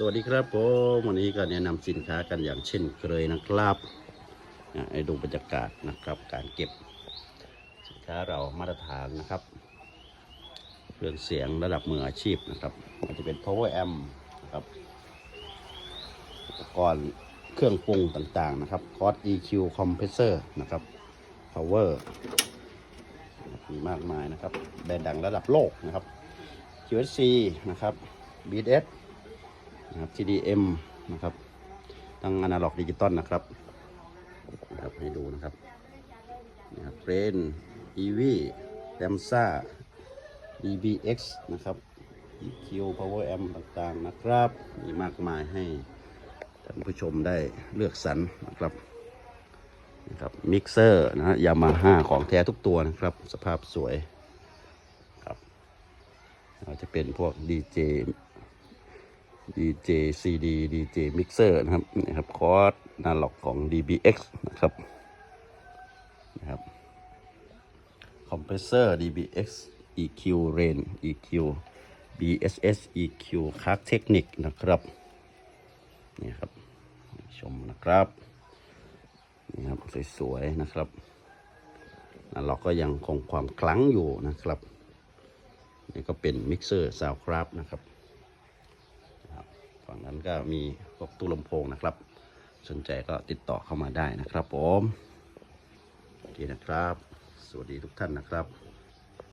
สวัสดีครับผมวันนี้ก็แนะนำสินค้ากันอย่างเช่นเคยนะครับให้ดูบรรยากาศนะครับ การเก็บสินค้าเรามาตรฐานนะครับเครื่องเสียงระดับมืออาชีพนะครับมันจะเป็น power amp นะครับอุปกรณ์เครื่องปรุงต่างๆนะครับ cos EQ compressor นะครับ power มีมากมายนะครับแบรนด์ดังระดับโลกนะครับ QSC นะครับ BS นะครับ TDM นะครับทั้งอนาล็อกดิจิตอลนะครับนะครับ ให้ดูนะครับนะครับเรน EV d a m s a DBX นะครับ EQ Power Amp ต่างๆนะครับ มีมากมายให้ท่านผู้ชมได้เลือกสรรนะครับนะครับมิกเซอร์นะยามาฮ่าของแท้ทุกตัวนะครับ สภาพสวยครับจะเป็นพวก DJ DJ CD DJ Mixer นะครับนี่ครับคอร์สนาล็อกของ DBX นะครับนะครับคอมเพรสเซอร์ DBX EQ Rain EQ BSS EQ c a r Technic นะครับนี่ครับชมนะครับนี่ครับสวยๆนะครับนาล็อกก็ยังคงความคลังอยู่นะครับ นี่ก็เป็นมิกเซอร์ซาวคราฟนะครับ งนั้นก็มีพวกตู้ลำโพงนะครับ สนใจก็ติดต่อเข้ามาได้นะครับผมโอเคนะครับ สวัสดีทุกท่านนะครับ